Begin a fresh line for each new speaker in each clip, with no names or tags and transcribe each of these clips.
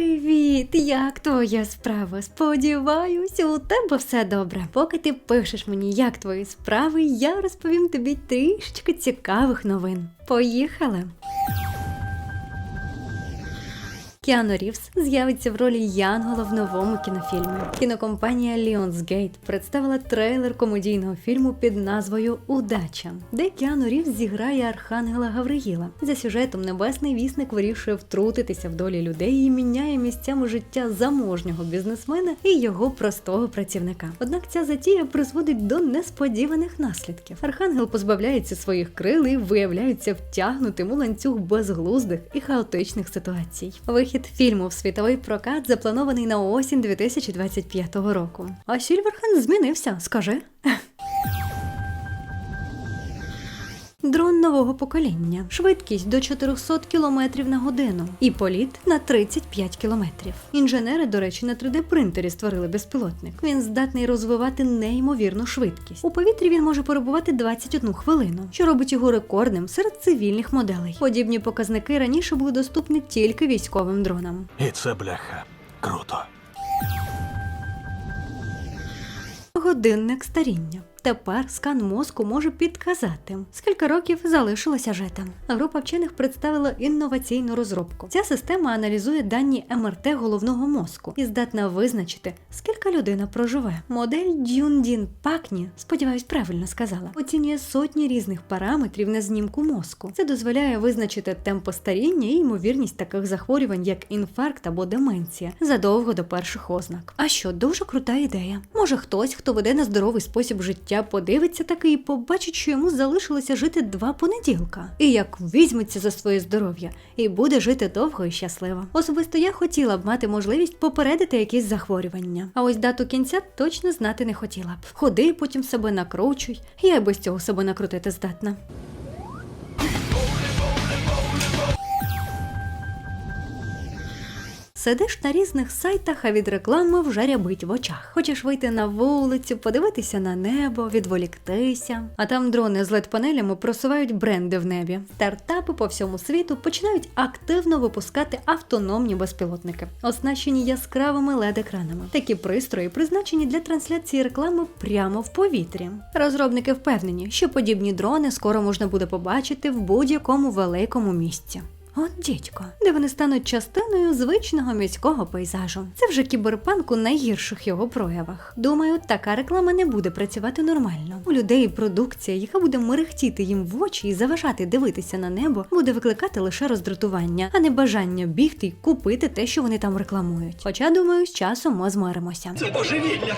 Привіт! Як твоя справа? Сподіваюсь, у тебе все добре. Поки ти пишеш мені, як твої справи, я розповім тобі трішечки цікавих новин. Поїхали! Кіану Рівс з'явиться в ролі Янгола в новому кінофільмі. Кінокомпанія Lionsgate представила трейлер комедійного фільму під назвою Удача, де Кіану Рівс зіграє архангела Гавриїла. За сюжетом небесний вісник вирішує втрутитися в долі людей і міняє місцями життя заможнього бізнесмена і його простого працівника. Однак ця затія призводить до несподіваних наслідків. Архангел позбавляється своїх крил і виявляється втягнутим у ланцюг безглуздих і хаотичних ситуацій. Вихід фільму в світовий прокат запланований на осінь 2025 року. А Сільверхен змінився, скажи. Дрон нового покоління, швидкість до 400 км на годину і політ на 35 км. Інженери, до речі, на 3D-принтері створили безпілотник. Він здатний розвивати неймовірну швидкість. У повітрі він може перебувати 21 хвилину, що робить його рекордним серед цивільних моделей. Подібні показники раніше були доступні тільки військовим дронам.
І це бляха. Круто.
Годинник старіння. Тепер скан мозку може підказати, скільки років залишилося жити. Група вчених представила інноваційну розробку. Ця система аналізує дані МРТ головного мозку і здатна визначити, скільки людина проживе. Модель Дюндін Пакні, сподіваюсь, правильно сказала, оцінює сотні різних параметрів на знімку мозку. Це дозволяє визначити темпо старіння і ймовірність таких захворювань, як інфаркт або деменція, задовго до перших ознак. А що дуже крута ідея? Може, хтось, хто веде на здоровий спосіб життя, подивиться таки і побачить, що йому залишилося жити два понеділка, і як візьметься за своє здоров'я, і буде жити довго і щасливо. Особисто я хотіла б мати можливість попередити якісь захворювання. А ось дату кінця точно знати не хотіла б. Ходи, потім себе накручуй. Я й без цього себе накрутити здатна. Сидиш на різних сайтах, а від реклами вже рябить в очах. Хочеш вийти на вулицю, подивитися на небо, відволіктися. А там дрони з LED-панелями просувають бренди в небі. Стартапи по всьому світу починають активно випускати автономні безпілотники, оснащені яскравими LED-екранами. Такі пристрої призначені для трансляції реклами прямо в повітрі. Розробники впевнені, що подібні дрони скоро можна буде побачити в будь-якому великому місці. От дідько, де вони стануть частиною звичного міського пейзажу. Це вже кіберпанк у найгірших його проявах. Думаю, така реклама не буде працювати нормально. У людей продукція, яка буде мерехтіти їм в очі і заважати дивитися на небо, буде викликати лише роздратування, а не бажання бігти й купити те, що вони там рекламують. Хоча, думаю, з часом ми змиримося.
Це божевілля.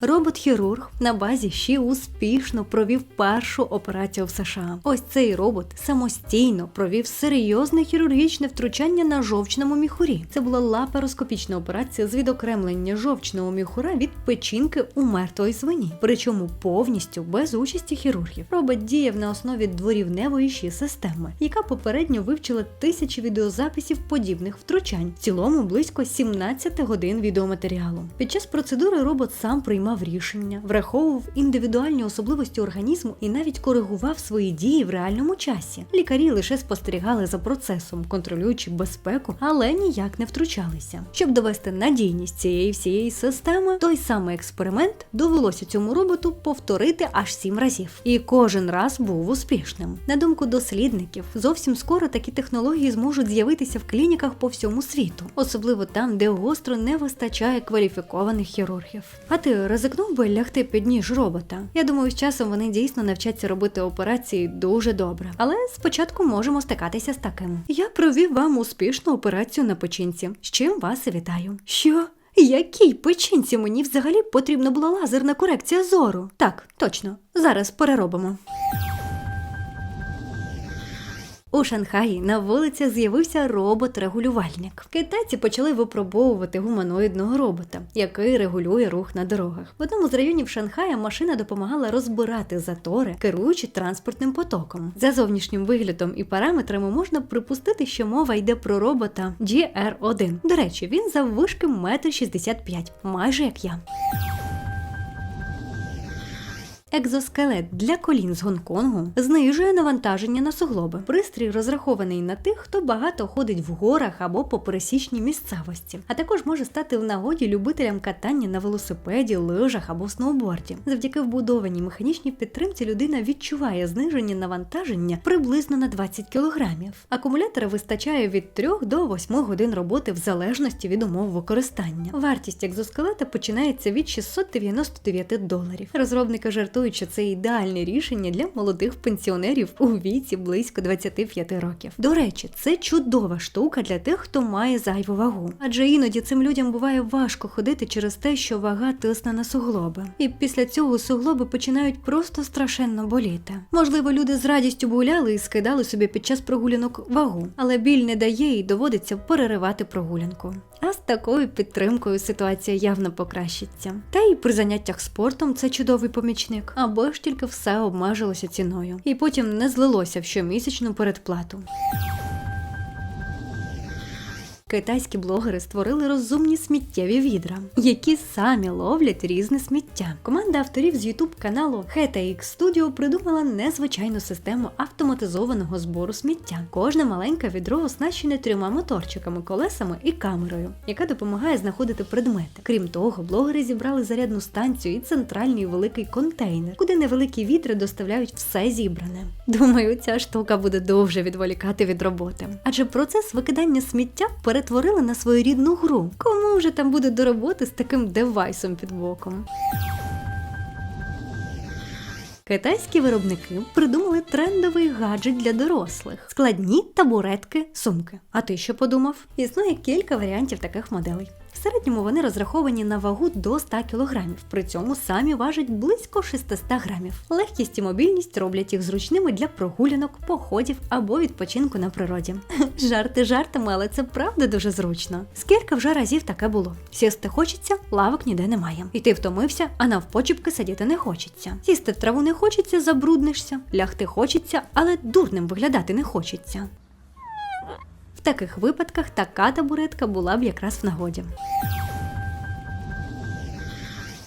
Робот-хірург на базі ЩІ успішно провів першу операцію в США. Ось цей робот самостійно провів серйозне хірургічне втручання на жовчному міхурі. Це була лапароскопічна операція з відокремлення жовчного міхура від печінки у мертвої свині, причому повністю без участі хірургів. Робот діяв на основі дворівневої щі системи, яка попередньо вивчила тисячі відеозаписів подібних втручань, в цілому близько 17 годин відеоматеріалу. Під час процедури робот сам приймав рішення, враховував індивідуальні особливості організму і навіть коригував свої дії в реальному часі. Лікарі лише спостерігали за процесом, контролюючи безпеку, але ніяк не втручалися. Щоб довести надійність цієї всієї системи, той самий експеримент довелося цьому роботу повторити аж сім разів, і кожен раз був успішним. На думку дослідників, зовсім скоро такі технології зможуть з'явитися в клініках по всьому світу, особливо там, де гостро не вистачає кваліфікованих хірургів. А ризикнув би лягти під ніж робота? Я думаю, з часом вони дійсно навчаться робити операції дуже добре. Але спочатку можемо стикатися з таким. Я провів вам успішну операцію на печінці, з чим вас вітаю. Що? Якій печінці мені взагалі потрібна була лазерна корекція зору? Так, точно, зараз переробимо. У Шанхаї на вулиці з'явився робот-регулювальник. Китайці почали випробовувати гуманоїдного робота, який регулює рух на дорогах. В одному з районів Шанхая машина допомагала розбирати затори, керуючи транспортним потоком. За зовнішнім виглядом і параметрами можна припустити, що мова йде про робота GR1. До речі, він заввишки 1,65 м, майже як я. Екзоскелет для колін з Гонконгу знижує навантаження на суглоби. Пристрій розрахований на тих, хто багато ходить в горах або по пересічній місцевості, а також може стати в нагоді любителям катання на велосипеді, лижах або сноуборді. Завдяки вбудованій механічній підтримці людина відчуває зниження навантаження приблизно на 20 кілограмів. Акумулятора вистачає від 3 до 8 годин роботи в залежності від умов використання. Вартість екзоскелета починається від 699 доларів. Розробники жартують, це ідеальне рішення для молодих пенсіонерів у віці близько 25 років. До речі, це чудова штука для тих, хто має зайву вагу. Адже іноді цим людям буває важко ходити через те, що вага тисне на суглоби. І після цього суглоби починають просто страшенно боліти. Можливо, люди з радістю гуляли і скидали собі під час прогулянок вагу, але біль не дає і доводиться переривати прогулянку. А з такою підтримкою ситуація явно покращиться. Та й при заняттях спортом це чудовий помічник, або ж тільки все обмежилося ціною, і потім не злилося в щомісячну передплату. Китайські блогери створили розумні сміттєві відра, які самі ловлять різне сміття. Команда авторів з youtube каналу HetaX Studio придумала незвичайну систему автоматизованого збору сміття. Кожне маленьке відро оснащене трьома моторчиками, колесами і камерою, яка допомагає знаходити предмети. Крім того, блогери зібрали зарядну станцію і центральний великий контейнер, куди невеликі вітри доставляють все зібране. Думаю, ця штука буде довше відволікати від роботи. Адже процес викидання сміття перетворили на своєрідну гру. Кому вже там буде до роботи з таким девайсом під боком? Китайські виробники придумали трендовий гаджет для дорослих: складні табуретки, сумки. А ти що подумав? Існує кілька варіантів таких моделей. Середньому вони розраховані на вагу до 100 кг, при цьому самі важать близько 600 грамів. Легкість і мобільність роблять їх зручними для прогулянок, походів або відпочинку на природі. Жарти жартами, але це правда дуже зручно. Скільки вже разів таке було? Сісти хочеться, лавок ніде немає. Йти втомився, а навпочіпки сидіти не хочеться. Сісти в траву не хочеться, забруднишся, лягти хочеться, але дурним виглядати не хочеться. Таких випадках така табуретка була б якраз в нагоді.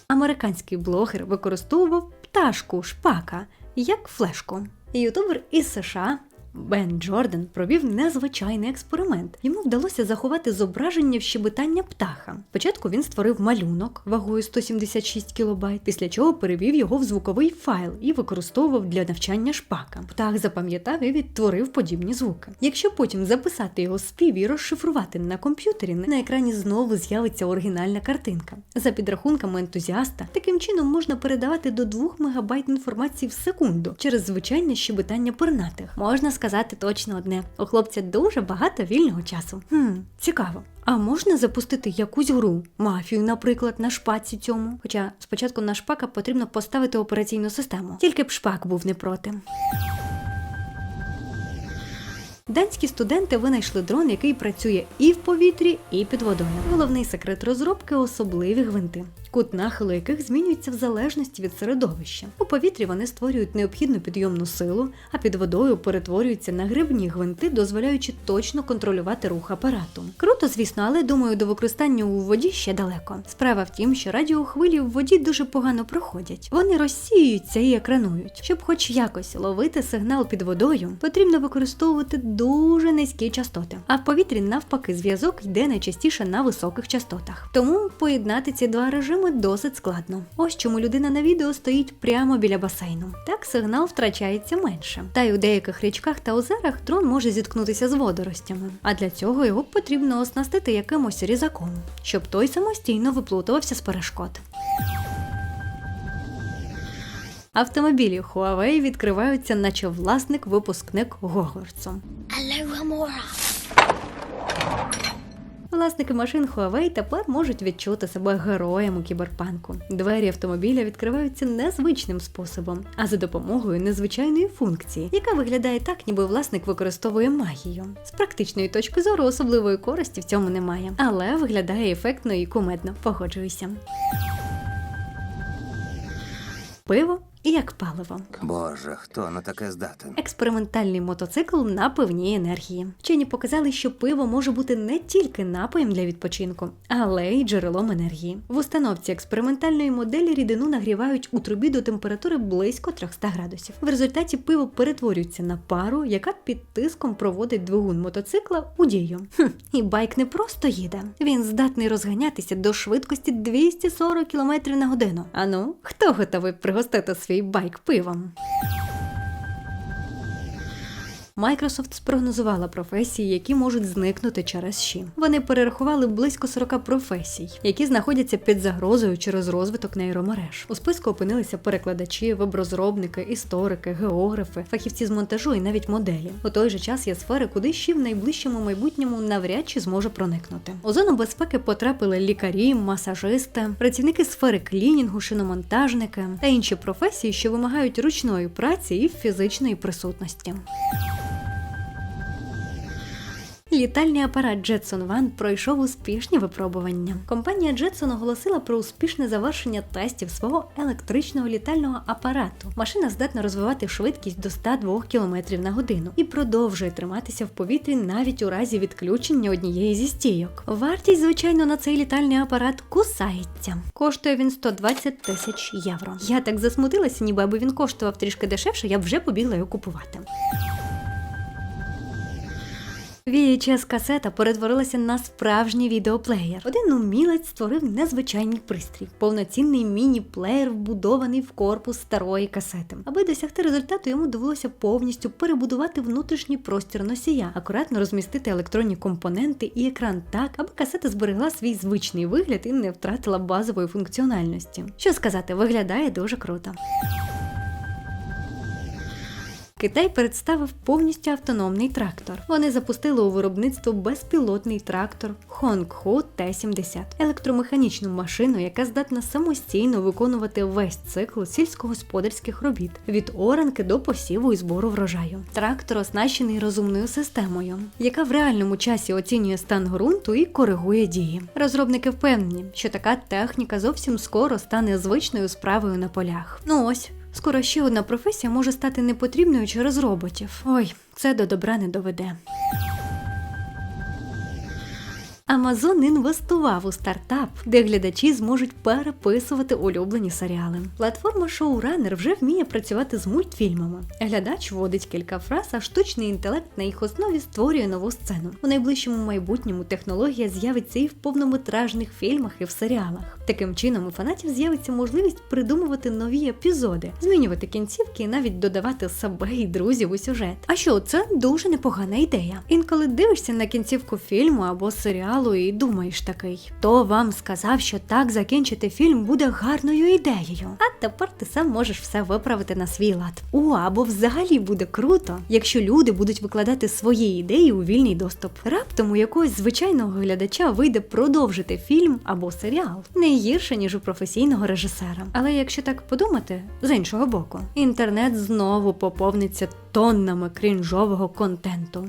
Американський блогер використовував пташку шпака як флешку. Ютубер із США Бен Джордан провів незвичайний експеримент. Йому вдалося заховати зображення в щебетання птаха. Спочатку він створив малюнок вагою 176 кілобайт, після чого перевів його в звуковий файл і використовував для навчання шпака. Птах запам'ятав і відтворив подібні звуки. Якщо потім записати його спів і розшифрувати на комп'ютері, на екрані знову з'явиться оригінальна картинка. За підрахунками ентузіаста, таким чином можна передавати до 2 МБ інформації в секунду через звичайне щебетання пернатих. Можна сказати точно одне: у хлопця дуже багато вільного часу. Хм, цікаво. А можна запустити якусь гру, мафію, наприклад, на шпаці цьому? Хоча спочатку на шпака потрібно поставити операційну систему. Тільки б шпак був не проти. Данські студенти винайшли дрон, який працює і в повітрі, і під водою. Головний секрет розробки особливі гвинти, кут нахилу яких змінюється в залежності від середовища. У повітрі вони створюють необхідну підйомну силу, а під водою перетворюються на грибні гвинти, дозволяючи точно контролювати рух апарату. Круто, звісно, але думаю, до використання у воді ще далеко. Справа в тім, що радіохвилі в воді дуже погано проходять. Вони розсіюються і екранують. Щоб хоч якось ловити сигнал під водою, потрібно використовувати дуже низькі частоти. А в повітрі навпаки зв'язок йде найчастіше на високих частотах. Тому поєднати ці два режими досить складно. Ось чому людина на відео стоїть прямо біля басейну. Так сигнал втрачається менше. Та й у деяких річках та озерах дрон може зіткнутися з водоростями. А для цього його потрібно оснастити якимось різаком, щоб той самостійно виплутувався з перешкод. Автомобілі Huawei відкриваються, наче власник-випускник Гогвартсу.
Aloha Mora.
Власники машин Huawei тепер можуть відчути себе героями кіберпанку. Двері автомобіля відкриваються незвичним способом, а за допомогою незвичайної функції, яка виглядає так, ніби власник використовує магію. З практичної точки зору особливої користі в цьому немає, але виглядає ефектно і кумедно. Погоджуюся. Пиво як паливо.
Боже, хто на таке здатен?
Експериментальний мотоцикл на пивній енергії. Вчені показали, що пиво може бути не тільки напоєм для відпочинку, але й джерелом енергії. В установці експериментальної моделі рідину нагрівають у трубі до температури близько 300 градусів. В результаті пиво перетворюється на пару, яка під тиском проводить двигун мотоцикла у дію. Хм, і байк не просто їде. Він здатний розганятися до швидкості 240 км на годину. Ану, хто готовий пригостити свій байк пивом? Microsoft спрогнозувала професії, які можуть зникнути через ЩІ. Вони перерахували близько 40 професій, які знаходяться під загрозою через розвиток нейромереж. У списку опинилися перекладачі, веб-розробники, історики, географи, фахівці з монтажу і навіть моделі. У той же час є сфери, куди ЩІ в найближчому майбутньому навряд чи зможе проникнути. У зону безпеки потрапили лікарі, масажисти, працівники сфери клінінгу, шиномонтажники та інші професії, що вимагають ручної праці і фізичної присутності. Літальний апарат Jetson One пройшов успішні випробування. Компанія Jetson оголосила про успішне завершення тестів свого електричного літального апарату. Машина здатна розвивати швидкість до 102 км на годину і продовжує триматися в повітрі навіть у разі відключення однієї зі стійок. Вартість, звичайно, на цей літальний апарат кусається. Коштує він 120 тисяч євро. Я так засмутилася, ніби аби він коштував трішки дешевше, я б вже побігла його купувати. VHS касета перетворилася на справжній відеоплеєр. Один умілець створив незвичайний пристрій, повноцінний міні-плеєр, вбудований в корпус старої касети. Аби досягти результату, йому довелося повністю перебудувати внутрішній простір носія, акуратно розмістити електронні компоненти і екран так, аби касета зберегла свій звичний вигляд і не втратила базової функціональності. Що сказати, виглядає дуже круто. Китай представив повністю автономний трактор. Вони запустили у виробництво безпілотний трактор Honghu T-70, електромеханічну машину, яка здатна самостійно виконувати весь цикл сільськогосподарських робіт від оранки до посіву і збору врожаю. Трактор оснащений розумною системою, яка в реальному часі оцінює стан ґрунту і коригує дії. Розробники впевнені, що така техніка зовсім скоро стане звичною справою на полях. Ну ось. Скоро ще одна професія може стати непотрібною через роботів. Ой, це до добра не доведе. Amazon інвестував у стартап, де глядачі зможуть переписувати улюблені серіали. Платформа Showrunner вже вміє працювати з мультфільмами. Глядач вводить кілька фраз, а штучний інтелект на їх основі створює нову сцену. У найближчому майбутньому технологія з'явиться і в повнометражних фільмах, і в серіалах. Таким чином, у фанатів з'явиться можливість придумувати нові епізоди, змінювати кінцівки і навіть додавати себе і друзів у сюжет. А що це дуже непогана ідея. Інколи дивишся на кінцівку фільму або серіалу і думаєш такий, хто вам сказав, що так закінчити фільм буде гарною ідеєю. А тепер ти сам можеш все виправити на свій лад. О, або взагалі буде круто, якщо люди будуть викладати свої ідеї у вільний доступ. Раптом у якогось звичайного глядача вийде продовжити фільм або серіал не гірше, ніж у професійного режисера. Але якщо так подумати, з іншого боку, інтернет знову поповниться тоннами крінжового контенту.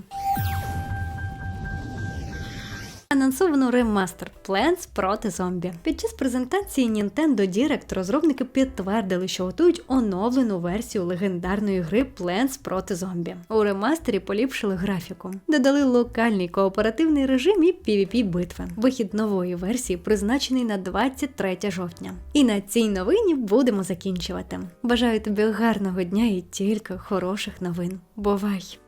Анонсовано ремастер Plants проти зомбі. Під час презентації Nintendo Direct розробники підтвердили, що готують оновлену версію легендарної гри Plants проти зомбі. У ремастері поліпшили графіку, додали локальний кооперативний режим і pvp битви. Вихід нової версії призначений на 23 жовтня. І на цій новині будемо закінчувати. Бажаю тобі гарного дня і тільки хороших новин. Бувай!